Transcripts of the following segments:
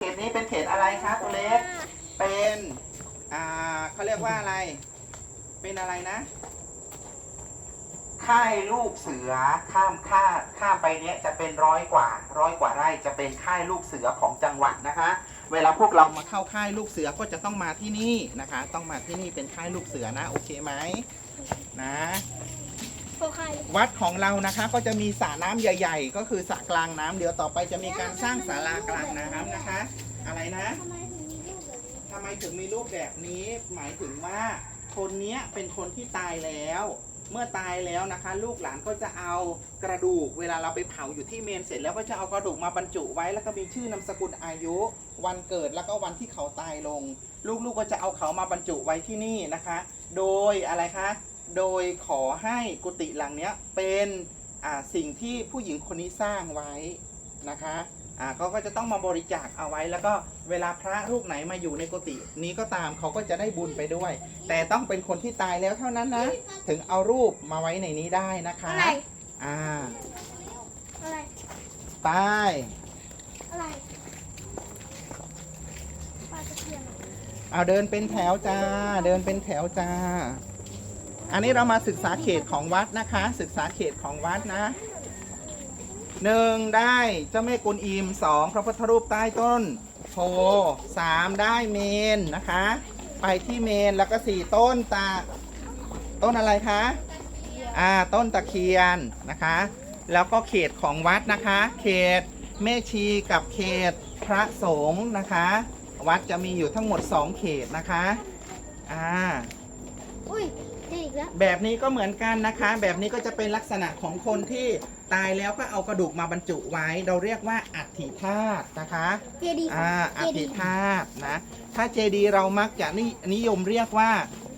เขตนี้เป็นเขตอะไรครับตัวเล็ก เป็นอ่าเขาเรียกว่าอะไร เป็นอะไรนะ ค่ายลูกเสือข้ามค่าข้ามไปเนี้ยจะเป็นร้อยกว่า ร้อยกว่าไร่จะเป็นค่ายลูกเสือของจังหวัดนะคะ เวลาพวกเรามาเข้าค่ายลูกเสือก็จะต้องมาที่นี่นะคะ ต้องมาที่นี่เป็นค่ายลูกเสือนะ โอเคไหมนะ โอเควัดของเรานะคะก็จะมีสระน้ำใหญ่ ๆ ก็คือสระกลางน้ำเดี๋ยวต่อไปจะมีการสร้างศาลากลางน้ำนะคะ อะไรนะ ทำไมถึงมีรูปแบบนี้ทำไมถึงมีรูปแบบนี้หมายถึงว่าคนเนี้ยเป็นคนที่ตายแล้ว เมื่อตายแล้วนะคะ ลูกหลานก็จะเอากระดูก เวลาเราไปเผาอยู่ที่เมนเสร็จแล้วก็จะเอากระดูกมาบรรจุไว้ แล้วก็มีชื่อนามสกุลอายุ วันเกิดแล้วก็วันที่เขาตายลง ลูกๆก็จะเอาเขามาบรรจุไว้ที่นี่นะคะ โดยอะไรคะ โดยขอให้กุฏิหลังเนี้ยเป็นอ่าสิ่งที่ผู้หญิงคนนี้สร้างไว้นะคะอ่าเขาก็จะต้องมาบริจาคเอาไว้ แล้วก็เวลาพระรูปไหนมาอยู่ในกุฏินี้ก็ตามเขาก็จะได้บุญไปด้วย แต่ต้องเป็นคนที่ตายแล้วเท่านั้นนะ ถึงเอารูปมาไว้ในนี้ได้นะคะอะไรอ่าอะไรไปอะไรปลาตะเพียนเอาเดินเป็นแถวจ้า เดินเป็นแถวจ้า อันนี้เรามาศึกษาเขตของวัดนะคะ ศึกษาเขตของวัดนะหนึ่งได้เจ้าแม่กุนอิมสองพระพุทธรูปใต้ต้นโพสามได้เมนนะคะ ไปที่เมนแล้วก็สี่ต้นตาต้นอะไรคะอ่าต้นตะเคียนนะคะ แล้วก็เขตของวัดนะคะ เขตแม่ชีกับเขตพระสงฆ์นะคะ วัดจะมีอยู่ทั้งหมด 2 เขตนะคะ อ่า อุ้ยเจออีกแล้วแบบนี้ก็เหมือนกันนะคะ แบบนี้ก็จะเป็นลักษณะของคนที่ตายแล้วก็เอากระดูกมาบรรจุไว้ เราเรียกว่าอัฐิธาตุนะคะเจดีย์อ่าเจอัดีฐิย์ธาตุนะถ้าเจดีย์เรามักจะนินิยมเรียกว่า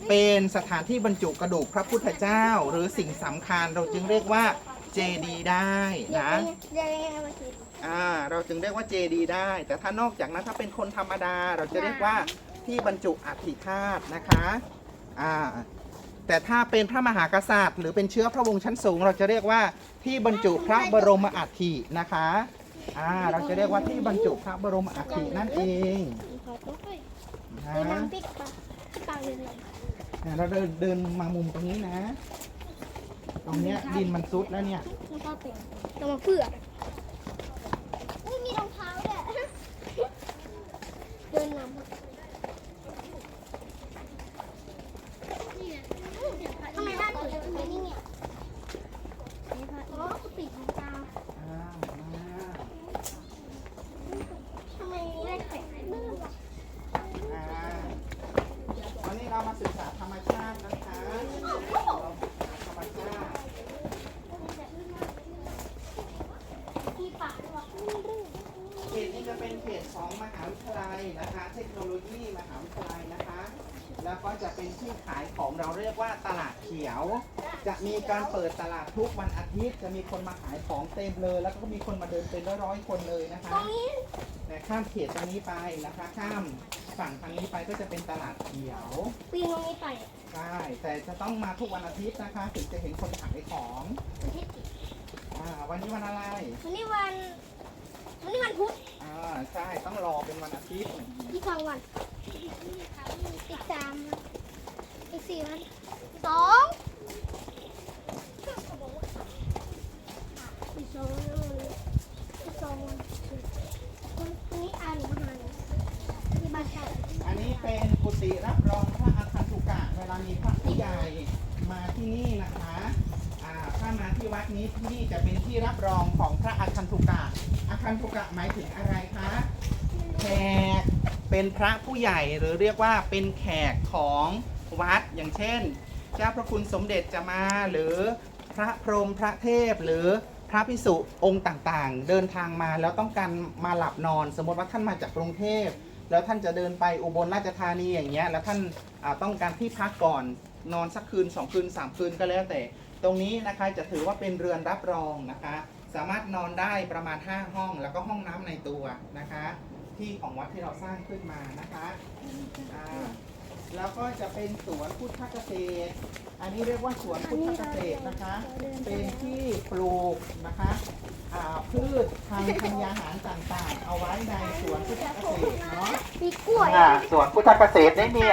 เป็นสถานที่บรรจุกระดูกพระพุทธเจ้า หรือสิ่งสำคัญเราจึงเรียกว่าเจดีย์ได้เดี๋ยวนะ เดี๋ยวยังไงมาคิดอ่าเราจึงเรียกว่าเจดีย์ได้ แต่ถ้านอกจากนั้นถ้าเป็นคนธรรมดา เราจะเรียกว่าที่บรรจุอัฐิธาตุนะคะอ่า แต่ถ้าเป็นพระมหากษัตริย์ หรือเป็นเชื้อพระวงศ์ชั้นสูง เราจะเรียกว่าที่บรรจุพระบรมอัฐินะคะอ่าเราจะเรียกว่าที่บรรจุพระบรมอัฐินั่นเองนะเดินนำปิ๊กปะพี่ปาเดินลงอ่าเราเดินเดินมามุมตรงนี้นะ ตรงเนี้ยดินมันซุดแล้วเนี่ยรองเท้าเต็มเรามาเพื่ออุ้ยมีรองเท้าด้วยเดินนำทำไมบ้านถึงทำไมนี่เนี่ยอ๋อปิดของตา อ้าวมา ทำไมได้แขวนเบื้องหลัง อ่าวันนี้เรามาศึกษาธรรมชาตินะคะเราศึกษาธรรมชาติ ที่ปากด้วย เขตนี้จะเป็นเขตของม หาวิทยาลัยนะคะ เทคโนโลยีมหาวิทยาลัยนะคะ แล้วก็จะเป็นที่ขายของเราเรียกว่าตลาดเขียว จะมีการเปิดตลาดทุกวันอาทิตย์ จะมีคนมาขายของเต็มเลย แล้วก็มีคนมาเดินเป็นร้อยๆคนเลยนะคะตรงนี้แต่ข้ามเขตตรงนี้ไปนะคะ ข้ามฝั่งทางนี้ไปก็จะเป็นตลาดเขียวปีนตรงนี้ไปใช่แต่จะต้องมาทุกวันอาทิตย์นะคะถึงจะเห็นคนขายของวันที่สิบอ่าวันนี้วันอะไรวันนี้วัน วันนี้วันพุธอ่าใช่ต้องรอเป็นวันอาทิตย์ อีกสองวันอีกสามวันอีกสี่วันสองอีกสองวันอีกสองวันวันนี้อ่านหนูมาหาหนูที่บ้านเช่า อันนี้เป็นกุฏิรับรองพระอาคันตุกะ เวลามีพระผู้ใหญ่มาที่นี่นะคะ อ่า ถ้ามาที่ วัดนี้ที่นี่จะเป็นที่รับรองของพระอาคันตุกะอาคันตุกะหมายถึงอะไรคะแขกเป็นพระผู้ใหญ่หรือเรียกว่าเป็นแขกของวัดอย่างเช่น เจ้าพระคุณสมเด็จจะมาหรือพระพรหมพระเทพหรือพระพิสุองค์ต่างๆ เดินทางมาแล้วต้องการมาหลับนอน สมมติว่าท่านมาจากกรุงเทพแล้วท่านจะเดินไปอุบลราชธานีอย่างเงี้ยแล้วท่านต้องการที่พักก่อนนอนสักคืน 2 คืน 3 คืนก็แล้วแต่ ตรงนี้นะคะจะถือว่าเป็นเรือนรับรองนะคะ สามารถนอนได้ประมาณ 5 ห้อง แล้วก็ห้องน้ำในตัวนะคะ ที่ของวัดที่เราสร้างขึ้นมานะคะอ่าแล้วก็จะเป็นสวนพุทธเกษตร อันนี้เรียกว่าสวนพุทธเกษตรนะคะ เป็นที่ปลูกนะคะอ่าพืชพันธุ์ธัญญาหารต่างๆ เอาไว้ในสวนพุทธเกษตรเนาะมีกล้วยอ่าสวนพุทธเกษตรได้มี